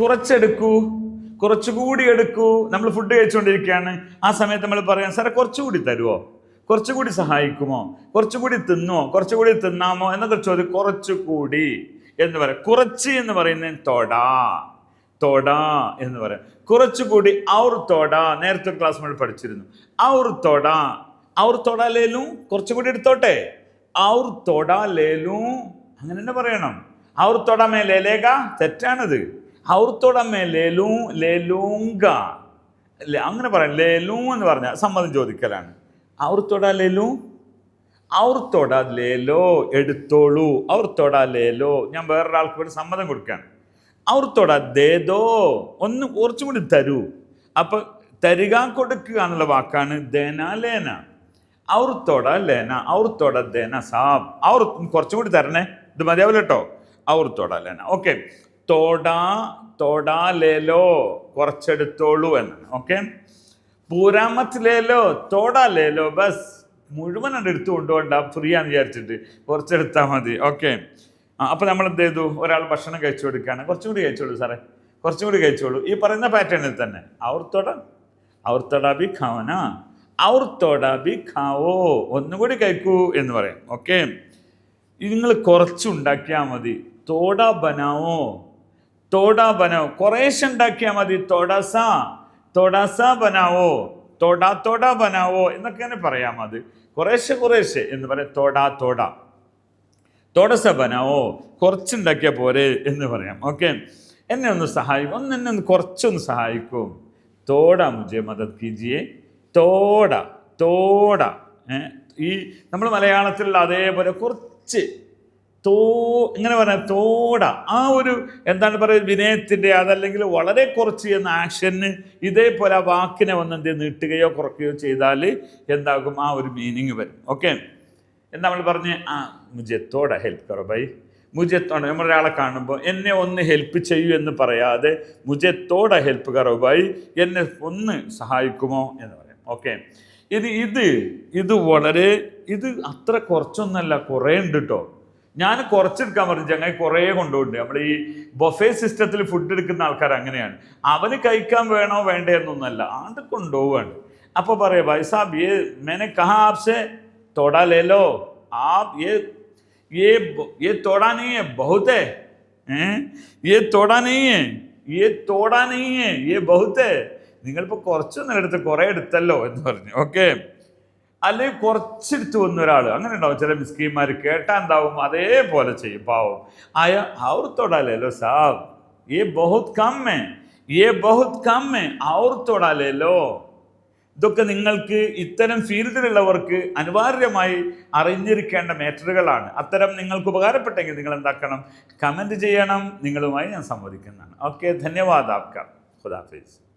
കുറച്ചെടുക്കൂ കുറച്ചുകൂടി എടുക്കൂ. നമ്മൾ ഫുഡ് കഴിച്ചുകൊണ്ടിരിക്കുകയാണ്. ആ സമയത്ത് നമ്മൾ പറയാം സാറേ കുറച്ചുകൂടി തരുമോ കുറച്ചുകൂടി സഹായിക്കുമോ? കുറച്ചുകൂടി തിന്നുമോ കുറച്ചുകൂടി തിന്നാമോ? എന്നൊക്കെ ചോദ്യം കുറച്ചുകൂടി. എന്ന് പറയാം. കുറച്ച് എന്ന് പറയുന്നത് തൊടാ. തൊടാ എന്ന് പറയാം. കുറച്ചുകൂടി ഔർ തൊടാ. നേരത്തെ ക്ലാസ് നമ്മൾ പഠിച്ചിരുന്നു. ഔർ തൊടാ. ഔർ തൊടാ കുറച്ചുകൂടി എടുത്തോട്ടെ. ഔർ തൊടാ അങ്ങനെ തന്നെ പറയണം. ഔർ തൊടാ മേ ലേലേക തെറ്റാണത്. ഔർ തൊടാ മേ ലേലൂ ലേലൂങ്ക അങ്ങനെ പറയാം. ലേലൂ എന്ന് പറഞ്ഞാൽ സമ്മതം ചോദിക്കലാണ്. ഔർത്തോട ലേലു അവർ ലേലോ എടുത്തോളൂ. ഔർത്തോട ലേലോ ഞാൻ വേറൊരാൾക്ക് വേണ്ടി സമ്മതം കൊടുക്കുകയാണ്. ഔർത്തോട ദേദോ ഒന്ന് കുറച്ചും കൂടി തരൂ. അപ്പൊ തരിക കൊടുക്കുക എന്നുള്ള വാക്കാണ് ദേന ലേന. ഔർത്തോട തൊട ലേന ഔർത്തോട തൊട ദേന സാബ്. ഔർ കുറച്ചും കൂടി തരണേ. ഇത് മതിയാവില്ല കേട്ടോ. ഔർത്തോട തൊട ലേന ഓക്കെ. തോടാ തോടാ ലേലോ കുറച്ചെടുത്തോളൂ എന്നാണ് ഓക്കെ പൂരാമത്ത് ലേലോ തോടാ ലേലോ ബസ്. മുഴുവൻ അത് എടുത്തു കൊണ്ടുപോകണ്ട ഫ്രീ ആണെന്ന് വിചാരിച്ചിട്ട്. കുറച്ചെടുത്താൽ മതി. ഓക്കെ ആ അപ്പം നമ്മൾ എന്ത് ചെയ്തു? ഒരാൾ ഭക്ഷണം കഴിച്ചു കൊടുക്കുകയാണ് കുറച്ചും കൂടി കഴിച്ചോളൂ സാറേ. കുറച്ചും കൂടി കഴിച്ചോളൂ. ഈ പറയുന്ന പാറ്റേണിൽ തന്നെ. അവർത്തോട അവർത്തോട ബി ഖാവന അവർത്തോട ബി ഖാവോ. ഒന്നുകൂടി കഴിക്കൂ എന്ന് പറയാം. ഓക്കെ നിങ്ങൾ കുറച്ചുണ്ടാക്കിയാൽ മതി. തോട ബനാവോ. തോട ബനാവോ കുറേശ്ശെ ഉണ്ടാക്കിയാൽ മതി. തോടസ. തോടസ ബനാവോ തോടാ തോട ബനാവോ എന്നൊക്കെ തന്നെ പറയാം അത് കുറേശ്ശെ കുറേശ്ശെ എന്ന് പറയാം തോടാ തോട. തോടസ ബനാവോ കുറച്ചുണ്ടാക്കിയാൽ പോരെ എന്ന് പറയാം. ഓക്കെ? എന്നെ ഒന്ന് സഹായിക്കും. ഒന്ന് എന്നെ ഒന്ന് കുറച്ചൊന്ന് സഹായിക്കും. തോട മുജെ മദത് കീജിയെ. തോട തോട. ഈ നമ്മൾ മലയാളത്തിലുള്ള അതേപോലെ കുറച്ച് തോ ഇങ്ങനെ പറഞ്ഞ തോട ആ ഒരു എന്താണ് പറയുക വിനയത്തിന്റെ അതല്ലെങ്കിൽ വളരെ കുറച്ച് എന്ന ആക്ഷന് ഇതേപോലെ ആ വാക്കിനെ വന്ന് എന്ത് നീട്ടുകയോ കുറയ്ക്കുകയോ ചെയ്താൽ എന്താകും? ആ ഒരു മീനിങ് വരും. ഓക്കെ എന്ന് നമ്മൾ പറഞ്ഞ്? ആ മുജത്തോടെ ഹെൽപ്പ് കറോ ബൈ? മുജത്തോടെ നമ്മൾ ഒരാളെ കാണുമ്പോൾ എന്നെ ഒന്ന് ഹെൽപ്പ് ചെയ്യൂ എന്ന് പറയാതെ മുജത്തോടെ ഹെൽപ്പ് കറോ ബൈ? എന്നെ ഒന്ന് സഹായിക്കുമോ എന്ന് പറയാം. ഓക്കെ ഇനി ഇത് ഇത് വളരെ ഇത് അത്ര കുറച്ചൊന്നല്ല കുറേ ഉണ്ട് കേട്ടോ ഞാൻ കുറച്ചെടുക്കാൻ പറഞ്ഞു ചങ്ങായി കുറേ കൊണ്ടുപോകുന്നുണ്ട് നമ്മൾ ഈ ബൊഫേ സിസ്റ്റത്തിൽ ഫുഡ് എടുക്കുന്ന ആൾക്കാർ അങ്ങനെയാണ് അവന് കഴിക്കാൻ വേണോ വേണ്ടേ എന്നൊന്നല്ല ആണ്ട് കൊണ്ടുപോവാണ് അപ്പോൾ പറയാം ഭായ് സാബ് ये मैंने कहा आपसे तोड़ा ले लो आप ये ये ये तोड़ा नहीं है बहुत है हैं? ये तोड़ा नहीं है ये तोड़ा नहीं है ये बहुत है നിങ്ങളിപ്പോൾ കുറച്ചൊന്നും എടുത്ത് കുറേ എടുത്തല്ലോ എന്ന് പറഞ്ഞു ഓക്കെ അല്ലെങ്കിൽ കുറച്ചെടുത്ത് വന്ന ഒരാൾ അങ്ങനെ ഉണ്ടാവും. ചില മിസ്കീന്മാർ കേട്ടാൻ ഉണ്ടാവും അതേപോലെ ചെയ്യും. പാവം. ആയ അവർ തൊടാലേലോ സാബ്. ഏ ബഹുത് കമ്മേ. ഏ ബഹുത് കമ്മേ. അവർ ഇതൊക്കെ നിങ്ങൾക്ക് ഇത്തരം ഫീൽഡിലുള്ളവർക്ക് അനിവാര്യമായി അറിഞ്ഞിരിക്കേണ്ട മേറ്ററുകളാണ്. അത്തരം നിങ്ങൾക്ക് ഉപകാരപ്പെട്ടെങ്കിൽ നിങ്ങൾ എന്താക്കണം? കമന്റ് ചെയ്യണം. നിങ്ങളുമായി ഞാൻ സംവദിക്കുന്നതാണ്. ഓക്കെ ധന്യവാദ് ആപ്ക. ഖുദാഫീസ്